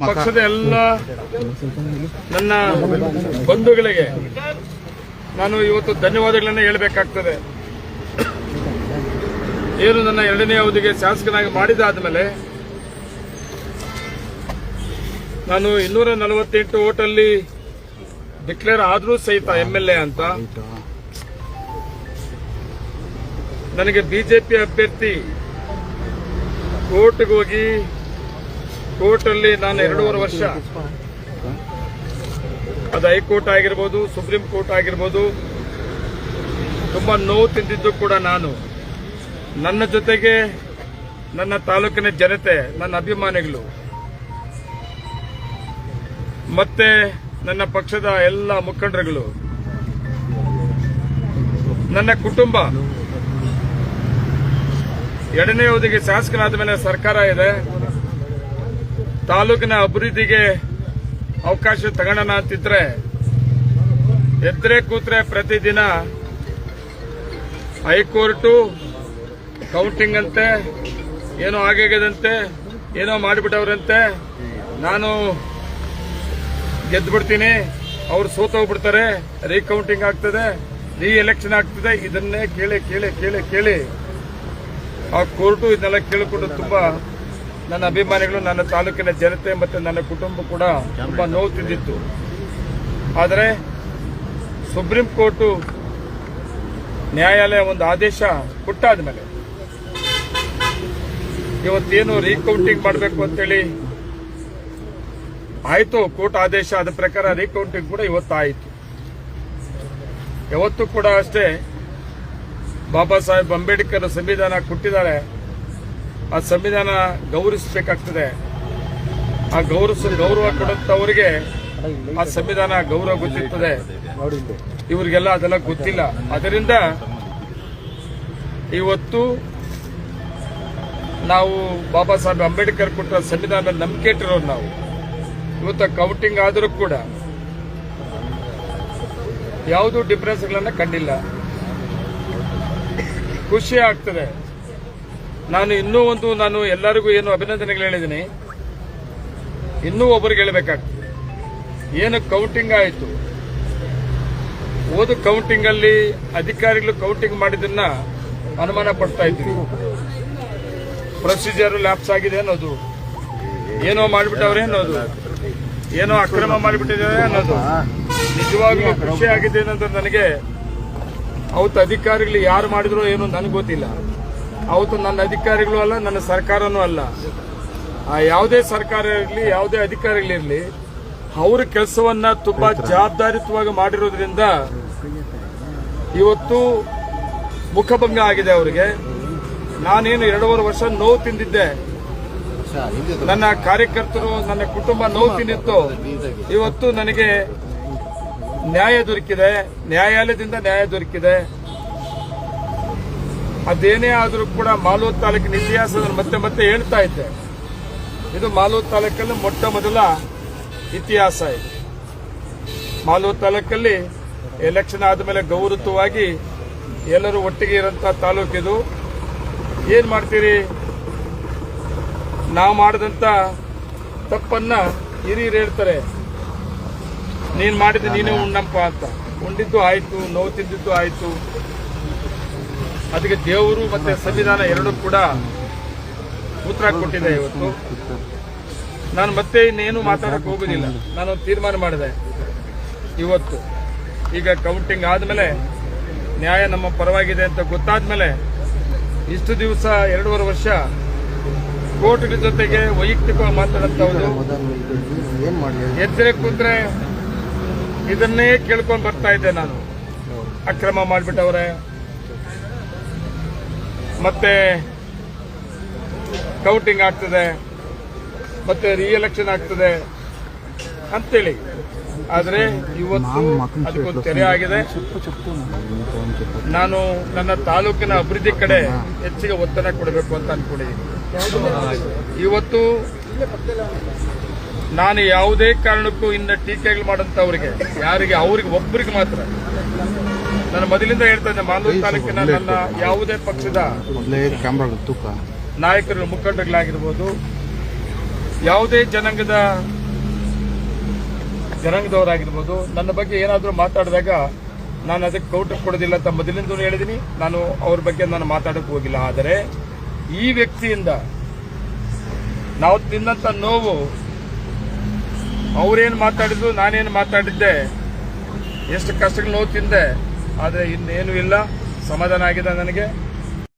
ಪಕ್ಷದ ಎಲ್ಲ ನನ್ನ ಬಂಧುಗಳಿಗೆ ನಾನು ಇವತ್ತು ಧನ್ಯವಾದಗಳನ್ನು ಹೇಳಬೇಕಾಗ್ತದೆ. ಏನು ನನ್ನ ಎರಡನೇ ಅವಧಿಗೆ ಶಾಸಕನಾಗಿ ಮಾಡಿದಾದ್ಮೇಲೆ ನಾನು ಇನ್ನೂರ ನಲವತ್ತೆಂಟು ಓಟಲ್ಲಿ ಡಿಕ್ಲೇರ್ ಆದರೂ ಸಹಿತ ಎಂ ಎಲ್ ಎ ಅಂತ. ನನಗೆ ಬಿಜೆಪಿ ಅಭ್ಯರ್ಥಿ ಕೋರ್ಟ್ಗೆ ಹೋಗಿ ಕೋರ್ಟಲ್ಲಿ ನಾನು ಎರಡೂವರೆ ವರ್ಷ. ಅದು ಹೈಕೋರ್ಟ್ ಆಗಿರ್ಬೋದು, ಸುಪ್ರೀಂ ಕೋರ್ಟ್ ಆಗಿರ್ಬೋದು, ತುಂಬಾ ನೋವು ತಿಂದಿದ್ದು ಕೂಡ ನಾನು. ನನ್ನ ಜೊತೆಗೆ ನನ್ನ ತಾಲೂಕಿನ ಜನತೆ, ನನ್ನ ಅಭಿಮಾನಿಗಳು. ಮತ್ತೆ ನನ್ನ ಪಕ್ಷದ ಎಲ್ಲ ಮುಖಂಡರುಗಳು. ನನ್ನ ಕುಟುಂಬ. ಎರಡನೇ ಅವಧಿಗೆ ಶಾಸಕನಾದ ಮೇಲೆ ಸರ್ಕಾರ ಇದೆ. ತಾಲೂಕಿನ ಅಭಿವೃದ್ಧಿಗೆ ಅವಕಾಶ ತಗೋಣ ಅಂತಿದ್ರೆ ಎದ್ರೆ ಕೂತ್ರೆ ಪ್ರತಿದಿನ ಹೈಕೋರ್ಟು ಕೌಂಟಿಂಗ್ ಅಂತೆ, ಏನೋ ಆಗದಂತೆ ಏನೋ ಮಾಡಿಬಿಟ್ಟವ್ರಂತೆ. ನಾನು ಗೆದ್ದುಬಿಡ್ತೀನಿ ಅವ್ರು ಸೋತೋಗ್ಬಿಡ್ತಾರೆ ರೀಕೌಂಟಿಂಗ್ ಆಗ್ತದೆ ರೀ ಎಲೆಕ್ಷನ್ ಆಗ್ತದೆ, ಇದನ್ನೇ ಕೇಳಿ ಕೇಳಿ ಕೇಳಿ ಕೇಳಿ. ಆ ಕೋರ್ಟು ಇದನ್ನೆಲ್ಲ ಕೇಳಿಕೊಂಡು ತುಂಬಾ ನನ್ನ ಅಭಿಮಾನಿಗಳು, ನನ್ನ ತಾಲೂಕಿನ ಜನತೆ ಮತ್ತು ನನ್ನ ಕುಟುಂಬ ಕೂಡ ತುಂಬಾ ನೋವು ತಿಂದಿತ್ತು. ಆದರೆ ಸುಪ್ರೀಂ ಕೋರ್ಟು ನ್ಯಾಯಾಲಯ ಒಂದು ಆದೇಶ ಕೊಟ್ಟಾದ ಮೇಲೆ ಇವತ್ತೇನು ರೀಕೌಂಟಿಂಗ್ ಮಾಡಬೇಕು ಅಂತೇಳಿ ಆಯಿತು, ಕೋರ್ಟ್ ಆದೇಶ ಆದ ಪ್ರಕಾರ ರೀಕೌಂಟಿಂಗ್ ಕೂಡ ಇವತ್ತಾಯಿತು. ಯಾವತ್ತೂ ಕೂಡ ಅಷ್ಟೇ ಬಾಬಾ ಸಾಹೇಬ್ ಅಂಬೇಡ್ಕರ್ ಸಂವಿಧಾನ ಕೊಟ್ಟಿದ್ದಾರೆ. ಆ ಸಂವಿಧಾನ ಗೌರವಿಸಬೇಕಾಗ್ತದೆ. ಆ ಗೌರವ ಗೌರವ ಕೊಡುತ್ತವರಿಗೆ ಆ ಸಂವಿಧಾನ ಗೌರವ ಗೊತ್ತಿರ್ತದೆ. ಇವರಿಗೆಲ್ಲ ಅದೆಲ್ಲ ಗೊತ್ತಿಲ್ಲ. ಅದರಿಂದ ಇವತ್ತು ನಾವು ಬಾಬಾ ಸಾಹೇಬ್ ಅಂಬೇಡ್ಕರ್ ಕೊಟ್ಟ ಸಂವಿಧಾನ ಮೇಲೆ ನಂಬಿಕೆ ಇಟ್ಟಿರೋರು ನಾವು. ಇವತ್ತು ಕೌಂಟಿಂಗ್ ಆದರೂ ಕೂಡ ಯಾವುದೂ ಡಿಫರೆನ್ಸ್ಗಳನ್ನ ಕಂಡಿಲ್ಲ. ಖುಷಿ ಆಗ್ತದೆ. ನಾನು ಇನ್ನೂ ಒಂದು, ನಾನು ಎಲ್ಲರಿಗೂ ಏನು ಅಭಿನಂದನೆಗಳು ಹೇಳಿದ್ದೀನಿ. ಇನ್ನೂ ಒಬ್ಬರಿಗೆ ಹೇಳಬೇಕಾಗ್ತದೆ. ಏನು ಕೌಂಟಿಂಗ್ ಆಯಿತು? ಓದು ಕೌಂಟಿಂಗ್ ಅಲ್ಲಿ ಅಧಿಕಾರಿಗಳು ಕೌಂಟಿಂಗ್ ಮಾಡಿದ್ದನ್ನ ಅನುಮಾನ ಪಡ್ತಾ ಇದ್ವಿ ಪ್ರೊಸೀಜರ್ ಲ್ಯಾಪ್ಸ್ ಆಗಿದೆ ಅನ್ನೋದು. ಏನೋ ಮಾಡಿಬಿಟ್ಟವ್ರೆ ಅನ್ನೋದು. ಏನೋ ಅಕ್ರಮ ಮಾಡಿಬಿಟ್ಟಿದ್ದಾರೆ ಅನ್ನೋದು. ನಿಜವಾಗ್ಲೂ ಖುಷಿ ಆಗಿದೆ ಅನ್ನೋದು ನನಗೆ. ಅವತ್ತು ಅಧಿಕಾರಿಗಳು ಯಾರು ಮಾಡಿದ್ರು ಏನು ನನಗೆ ಗೊತ್ತಿಲ್ಲ. ಅವತ್ತು ನನ್ನ ಅಧಿಕಾರಿಗಳು ಅಲ್ಲ ನನ್ನ ಸರ್ಕಾರನೂ ಅಲ್ಲ. ಆ ಯಾವುದೇ ಸರ್ಕಾರ ಇರಲಿ ಯಾವುದೇ ಅಧಿಕಾರಿಗಳಿರಲಿ ಅವರ ಕೆಲಸವನ್ನ ತುಂಬಾ ಜವಾಬ್ದಾರಿತವಾಗಿ ಮಾಡಿರೋದ್ರಿಂದ ಇವತ್ತು ಮುಖಭಂಗ ಆಗಿದೆ ಅವರಿಗೆ. ನಾನೇನು ಎರಡೂವರೆ ವರ್ಷ ನೋವು ತಿಂದಿದ್ದೆ. ನನ್ನ ಕಾರ್ಯಕರ್ತರು ನನ್ನ ಕುಟುಂಬ ನೋವು ತಿಂದಿತ್ತು. ಇವತ್ತು ನನಗೆ ನ್ಯಾಯ ದೊರಕಿದೆ. ನ್ಯಾಯಾಲಯದಿಂದ ನ್ಯಾಯ ದೊರಕಿದೆ. ಅದೇನೇ ಆದರೂ ಕೂಡ ಮಾಲೂರು ತಾಲೂಕಿನ ಇತಿಹಾಸ ಮತ್ತೆ ಮತ್ತೆ ಹೇಳ್ತಾ ಇದ್ದೆ. ಇದು ಮಾಲೂರು ತಾಲೂಕಲ್ಲಿ ಮೊಟ್ಟ ಮೊದಲ ಇತಿಹಾಸ ಇದೆ. ಮಾಲೂರು ತಾಲೂಕಲ್ಲಿ ಎಲೆಕ್ಷನ್ ಆದಮೇಲೆ ಗೌರವವಾಗಿ ಎಲ್ಲರೂ ಒಟ್ಟಿಗೆ ಇರೋಂಥ ತಾಲೂಕಿದು ಏನ್ ಮಾಡ್ತೀರಿ? ನಾವು ಮಾಡಿದಂತ ತಪ್ಪನ್ನ ಹಿರಿಯರು ಹೇಳ್ತಾರೆ. ನೀನ್ ಮಾಡಿದ ನೀನೇ ಉಣ್ಣಪ್ಪ ಅಂತ. ಉಂಡಿದ್ದು ಆಯ್ತು, ನೋವು ತಿಂದಿದ್ದು ಆಯ್ತು. ಅದಕ್ಕೆ ದೇವರು ಮತ್ತೆ ಸಂವಿಧಾನ ಎರಡೂ ಕೂಡ ಉತ್ತರ ಕೊಟ್ಟಿದೆ ಇವತ್ತು. ನಾನು ಮತ್ತೆ ಇನ್ನೇನು ಮಾತಾಡಕ್ ಹೋಗುದಿಲ್ಲ. ನಾನು ತೀರ್ಮಾನ ಮಾಡಿದೆ. ಇವತ್ತು. ಈಗ ಕೌಂಟಿಂಗ್ ಆದ್ಮೇಲೆ ನ್ಯಾಯ ನಮ್ಮ ಪರವಾಗಿದೆ ಅಂತ ಗೊತ್ತಾದ್ಮೇಲೆ ಇಷ್ಟು ದಿವಸ ಎರಡೂವರೆ ವರ್ಷ ಕೋರ್ಟ್ಗಳ ಜೊತೆಗೆ ವೈಯಕ್ತಿಕವಾಗಿ ಮಾಡ್ಲಿ ಎದ್ರೆ ಕುಂದ್ರೆ ಇದನ್ನೇ ಕೇಳ್ಕೊಂಡು ಬರ್ತಾ ಇದ್ದೆ ನಾನು. ಅಕ್ರಮ ಮಾಡಿಬಿಟ್ಟವ್ರೆ. ಮತ್ತೆ ಕೌಂಟಿಂಗ್ ಆಗ್ತದೆ ಮತ್ತೆ ರಿಎಲೆಕ್ಷನ್ ಆಗ್ತದೆ ಅಂತೇಳಿ. ಆದರೆ ಇವತ್ತು ಅದಕ್ಕೊಂದು ತೆರೆ ಆಗಿದೆ. ನಾನು ನನ್ನ ತಾಲೂಕಿನ ಅಭಿವೃದ್ಧಿ ಕಡೆ ಹೆಚ್ಚಿಗೆ ಒತ್ತಡ ಕೊಡಬೇಕು ಅಂತ ಅನ್ಕೊಂಡಿದ್ದೀನಿ. ಇವತ್ತು ನಾನು ಯಾವುದೇ ಕಾರಣಕ್ಕೂ ಇನ್ನ ಟೀಕೆಗಳು ಮಾಡಂತವ್ರಿಗೆ ಯಾರಿಗೆ ಅವ್ರಿಗೆ ಒಬ್ಬರಿಗೆ ಮಾತ್ರ ನಾನು ಮೊದಲಿಂದ ಹೇಳ್ತಾ ಇದ್ದೆ ಮಾಲೂರು ತಾಲೂಕಿನ ನನ್ನ ಯಾವುದೇ ಪಕ್ಷದ ನಾಯಕರು ಮುಖಂಡಗಳಾಗಿರ್ಬೋದು ಯಾವುದೇ ಜನಾಂಗದ ಜನಾಂಗದವರಾಗಿರ್ಬೋದು ನನ್ನ ಬಗ್ಗೆ ಏನಾದರೂ ಮಾತಾಡಿದಾಗ ನಾನು ಅದಕ್ಕೆ ಕೌಂಟರ್ ಕೊಡೋದಿಲ್ಲ ಅಂತ ಮೊದಲಿಂದ ಹೇಳಿದ್ದೀನಿ ನಾನು ಅವ್ರ ಬಗ್ಗೆ ನಾನು ಮಾತಾಡಕ್ಕೆ ಹೋಗಿಲ್ಲ. ಆದರೆ ಈ ವ್ಯಕ್ತಿಯಿಂದ ನಾವು ತಿನ್ನಂತ ನೋವು ಅವ್ರೇನು ಮಾತಾಡಿದ್ರು ನಾನೇನು ಮಾತಾಡಿದ್ದೆ ಎಷ್ಟು ಕಷ್ಟಗಳು ನೋವು ತಿಂದೆ ಆದರೆ ಇನ್ನೇನು ಇಲ್ಲ. ಸಮಾಧಾನ ಆಗಿದೆ ನನಗೆ.